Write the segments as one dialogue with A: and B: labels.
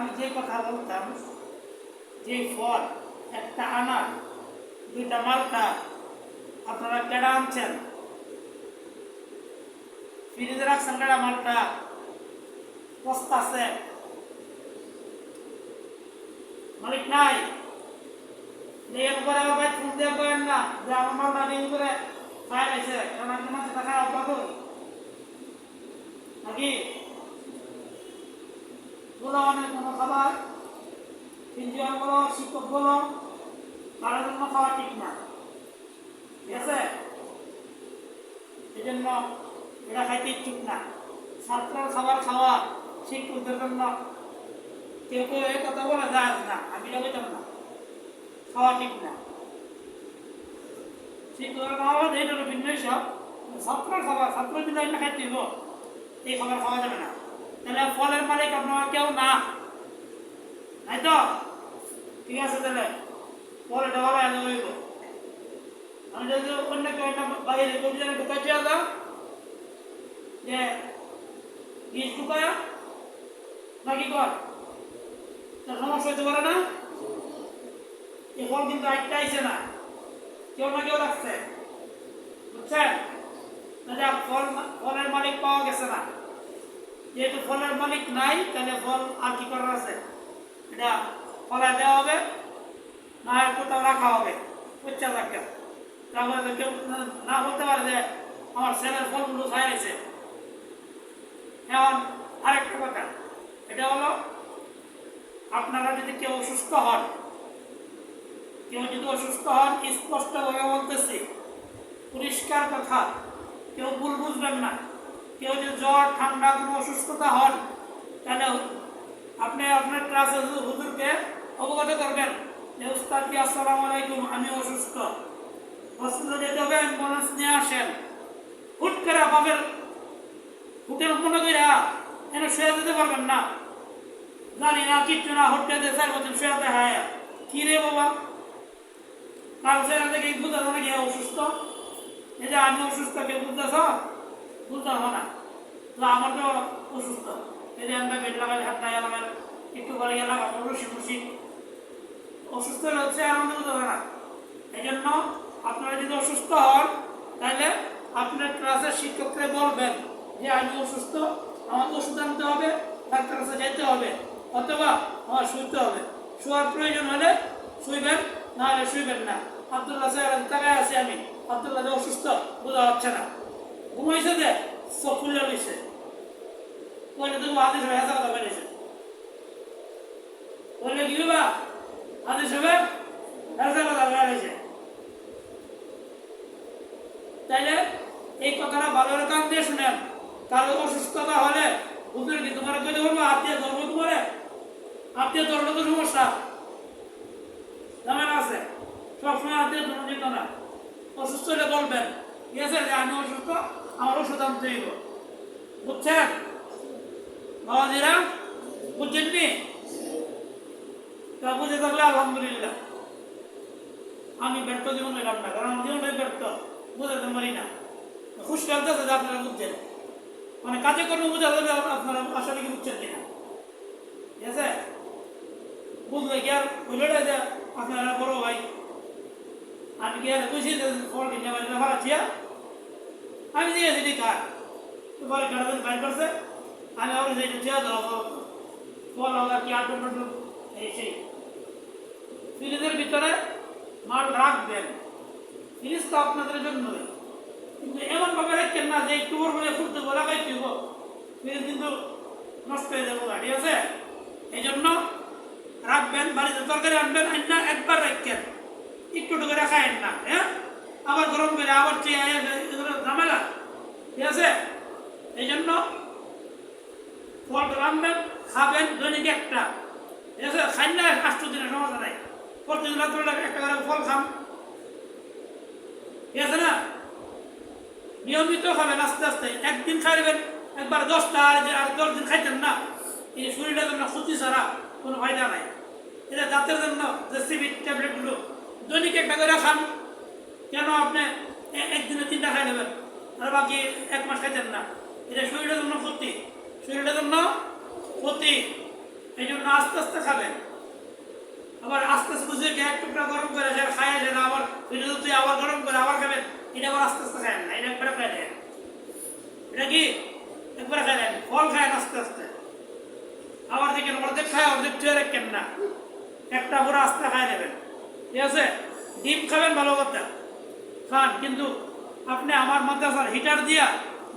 A: আমি যে কথা বলতাম, যে ফল একটা আনার, দুইটা মালটা আপনারা কেডা আনছেন? ফ্রিজে রাখছেন কেডা মালটা? বস্তা আছে। মালিক নাই। দেখেন করে ভাই ফোন না যে আমার মালটা নিয়ে করে খায় গেছে কারণ আপনি মাসে টাকা অপরাধ নাকি? অনেক কোনো খাবার ইঞ্জিনিয়ার বলো শিক্ষক বলো, তাদের জন্য খাওয়া ঠিক না। ঠিক আছে? এই জন্য এটা খাইতে ইচ্ছুক না। ছাত্রের খাবার খাওয়া শিক্ষকদের জন্য। কেউ কেউ এই কথা বলে যায় না আমি এটা না। খাওয়া ঠিক না। শিক্ষকের খাওয়া হলো ভিন্ন সব ছাত্রের খাবার ছাত্র না খাইতে এই খাবার খাওয়া যাবে না। তাহলে ফলের মালিক আপনারা কেউ না। তাই তো? ঠিক আছে তাহলে। ফল এটা ভালো আগে হইব আমি যদি অন্য কেউ একটা বাইরে কবিজনে ঢুকাইতে দাও, যে বীজ ঢুকায় নাকি কর তার সমস্যা হইতে পারে না? এই ফল কিন্তু একটা আইছে না। কেউ না কেউ রাখছে। বুঝছেন? ফল ফলের মালিক পাওয়া গেছে না। যেহেতু ফলের মালিক নাই, তাহলে ফল আর কি করার আছে? এটা ফলে দেওয়া হবে, না কোথাও রাখা হবে। বুঝছে রাখা। তারপরে কেউ না- বলতে পারে যে আমার ছেলের ফলগুলো আছে। এখন আরেকটা কথা, এটা হলো আপনারা যদি কেউ অসুস্থ হন, কেউ যদি অসুস্থ হন, স্পষ্টভাবে বলতেছি, পরিষ্কার কথা, কেউ ভুল বুঝবেন না। কেউ যদি জ্বর, ঠান্ডা, কোনো অসুস্থতা হন, তাহলে আপনি আপনার ক্লাসে হুজুরকে অবগত করবেন যে, উস্তাদ কি আসসালামু আলাইকুম আমি অসুস্থ। হসপিটালে যেতে হবে অ্যাম্বুলেন্স নিয়ে আসেন। হুট করে পাবেন হোটেল মনে করে এনে শুয়ে যেতে পারবেন না। জানি না, কিচ্ছু না হোটেল চার বছর শুয়ে দেখায়। কি রে বাবা? কাল সেখান থেকে বুঝাতে অসুস্থ। এই যে, আমি অসুস্থ, কেউ বুঝতেছ? বুঝতে হবে না। তো আমার তো অসুস্থ। এই যে আমরা বেড লাগাই হাত লাগাই একটু পরে গেলাম, আমার রসি খুশি অসুস্থ হলে হচ্ছে আনন্দ বুঝতে হবে না। এই জন্য আপনারা যদি অসুস্থ হন, তাহলে আপনার ক্লাসের শিক্ষককে বলবেন যে, আমি অসুস্থ আমার ওষুধ আনতে হবে, ডাক্তার কাছে যেতে হবে, অথবা আমার শুইতে হবে। শোয়ার প্রয়োজন হলে শুইবেন, না হলে শুইবেন না। আবদুল্লাহ সাহেব টাকায় আছি আমি। আবদুল্লাহ অসুস্থ, বোঝা হচ্ছে না। ঘুমাইছে যে চোখ খুলে লইছে কইলে তুমি আদেশ হয়ে হাজার কথা বেড়েছে কইলে কি বা আদেশ হবে হাজার কথা বেড়েছে তাইলে এই কথাটা ভালো কান দিয়ে শুনেন। কারও অসুস্থতা হলে হুজুর কি তোমার কইতে বলব, আত্মীয় ধরবো তোমারে? আত্মীয় ধরলে তো সমস্যা। ঝামেলা আছে। সবসময় আত্মীয় ধরো যেত না। অসুস্থ হলে বলবেন। ঠিক আছে, যে আমি অসুস্থ আমার ওষুধ আনতে হইব। বুঝছেন? বাবাজিরা, বুঝছেন নি? তা বুঝে থাকলে আমি ব্যর্থ জীবন এলাম না, কারণ আমার জীবনটাই ব্যর্থ। বুঝাতে পারি না। খুশি লাগতেছে যে আপনারা বুঝছেন। মানে কাজে কর্মে বোঝা যাবে আপনারা আসলে কি বুঝছেন কিনা। ঠিক আছে? বুঝলে কি আর হইল আপনারা বড় ভাই। আমি কি আর বুঝি যে ফল কিনে বাড়িতে ভাড়া ছিয়া আমি দিয়েছি ঠিক আর পরে কাটা দিন বাইর করছে, আমি আবার যে ছিয়া দেওয়া ফল হোক আর কি আট এই সেই। ফ্রিজের ভিতরে মাল রাখবেন। ফ্রিজ তো আপনাদের জন্য কিন্তু এমন ভাবে রাখছেন না যে একটু বড় বলে ফুটতে বলা খাই তুইব ফ্রিজ কিন্তু নষ্ট হয়ে যাব ঠিক আছে? এই জন্য রাখবেন, বাড়িতে তরকারি আনবেন আন্না একবার রাখছেন একটু করে খায়েন না হ্যাঁ? আবার গরম করে আবার ঝামেলা। ঠিক আছে? এই জন্য ফলটা রাখবেন খাবেন, দৈনিক একটা। ঠিক আছে? খাই না আষ্ট দিনের সমস্যা নাই। প্রতিদিন রাত্রে একটা করে ফল খান। ঠিক আছে না? নিয়মিত খাবেন, আস্তে আস্তে। একদিন খাইবেন, একবার দশটা যে- আর দশ দিন খাইতেন না। এই শরীরের জন্য ক্ষতি ছাড়া কোনো ফায়দা নাই। এটা দাঁতের জন্য যে সিভিট ট্যাবলেটগুলো, দৈনিক একটা করে খান। কেন আপনি একদিনে তিনটা খাই নেবেন। আর বাকি এক মাস খাইতেন না। এটা শরীরের জন্য ক্ষতি। শরীরের জন্য ক্ষতি। এই জন্য আস্তে আস্তে খাবেন। আবার আস্তে আস্তে বুঝে এক টুকরা গরম করে সেটা খায় সেটা আবার এটা তুই আবার গরম করে আবার খাবেন, এটা আবার আস্তে আস্তে খায় না। এটা একবারে খায় দেন। এটা কি? একবারে খায় দেন। ফল খায় আস্তে আস্তে। আবার দেখেন অর্ধেক খায়, অর্ধেক চুয়ে রাখেন না। একটা পুরো আস্তে খায় নেবেন ঠিক আছে? ডিম খাবেন ভালো কথা। খান কিন্তু আপনি আমার মাদ্রাসার হিটার দিয়া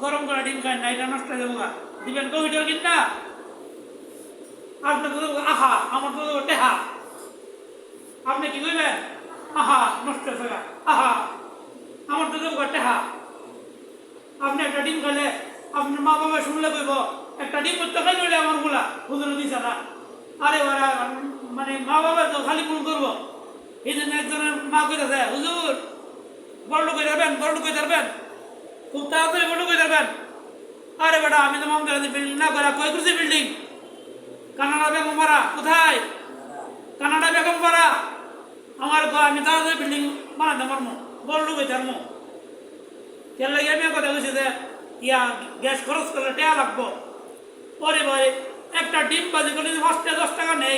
A: গরম করে ডিম খান না, এটা নষ্ট যাব গা। দিবেন তো হিটার কিনা আপনি তো আহা, আমার তো টেহা। আপনি কি কইবেন? আহা, নষ্ট গা। আহা। আমার তো দেবো টেহা। আপনি একটা ডিম খেলে আপনার মা বাবা শুনলে কইব, একটা ডিম করতে খাই নিলে আমারগুলা, হুজুর দিছে না। আরে মানে মা বাবা তো খালি ফোন করব। এই জন্য একজনের মা কইতেছে, হুজুর বড় লোক যাবেন বড় লোক যাবেন খুব তাড়াতাড়ি বড় লোক যাবেন আরে বেটা, আমি তো মামদার বিল্ডিং না করা কই করছি বিল্ডিং কানাডা বেগম পাড়া, কোথায়? কানাডা বেগম পাড়া। আমার আমি তাড়াতাড়ি বিল্ডিং বানাতে পারব বড় লোক যাব কেন লাগে আমি কথা বলছি যে, ইয়া গ্যাস খরচ করলে টাকা লাগবো। পরে পরে একটা ডিম বাজি করলে যদি পাঁচ দশ টাকা নেই,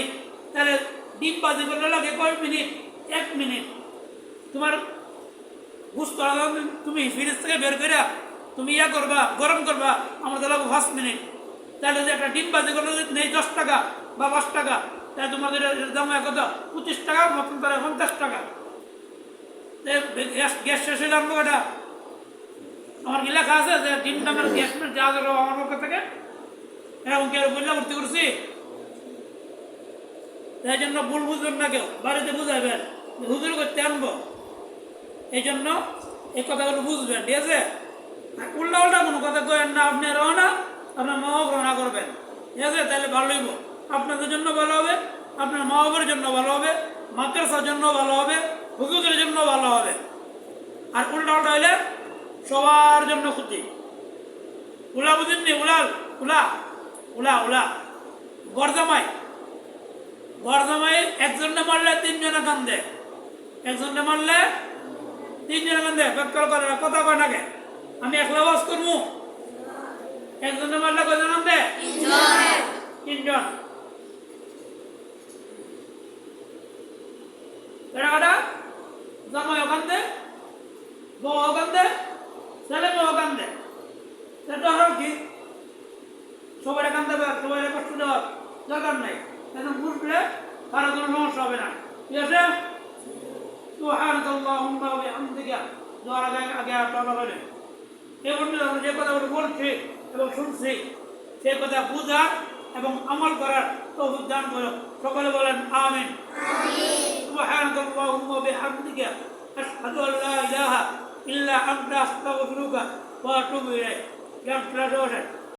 A: তাহলে ডিম বাজি করলে লাগে কয় মিনিট? এক মিনিট। তোমার হবে তুমি ফ্রিজ থেকে বের করে তুমি ইয়া করবা, গরম করবা আমাদের লাগবে পাঁচ মিনিট। তাহলে যে একটা ডিম বাজি করলে নেই দশ টাকা বা পাঁচ টাকা, তাহলে তোমাদের দাম কত পঁচিশ টাকা মতন তাহলে পঞ্চাশ টাকা। গ্যাস শেষ হয়ে আনব এটা আমার কি লেখা আছে যে ডিম দামের গ্যাস যা ধরো আমার পক্ষ থেকে? এরকম কেউ বললে ভর্তি করছি। তাই জন্য ভুল বুঝবেন না কেউ, বাড়িতে বুঝাবেন হুজুর করতে আনব। এই জন্য এই কথাগুলো বুঝবেন, ঠিক আছে? উল্টা উল্টা কোনো কথা কয়েন না, আপনি রহ না আপনার মাও গ্রহণা করবেন। ঠিক আছে? তাহলে ভালো হইব। আপনাদের জন্য ভালো হবে, আপনার মা বাবার জন্য ভালো হবে, মাদ্রাসার জন্য ভালো হবে, হুজুরের জন্য ভালো হবে। আর উল্টা উল্টা হইলে সবার জন্য ক্ষতি। উলা বুঝেননি উলাল উলা উলা উলা গরজামাই গরজামাই একজনে মারলে তিনজনে কান্দে। একজনে মারলে তিনজনে কান্দে ব্যাখ্যা করে কথা কয় নাকে আমি একলা বাস করব? একজনে মারলে কয়জন কান্দে তিনজন। কেডা কাটা? জামাই ওখান দে, বউ ওখান দে, ছেলে মেয়ে ওখান দে। সেটা হলো কি? সবাই এখান দেবে সবাই কষ্ট দেওয়ার দরকার নাই। এখন বুঝলে কারও কোনো সমস্যা হবে না। ঠিক আছে? সুবহানাক আল্লাহুম্মা ওয়া বিহামদিকা। দোয়ার আগে আগে আপনারা বলেন এ বন্ধু আমরা যে কথাগুলো বলছি এবং শুনছি, সে কথা বোঝা এবং আমল করার তৌফিক দান করো। সকলে বলেন, আমিন। সুবহানাক আল্লাহুম্মা ওয়া বিহামদিকা। আশহাদু আল লা ইলাহা ইল্লা আনতা, আস্তাগফিরুকা ওয়া আতুবু ইলাইক। গ্রাম ক্লাসে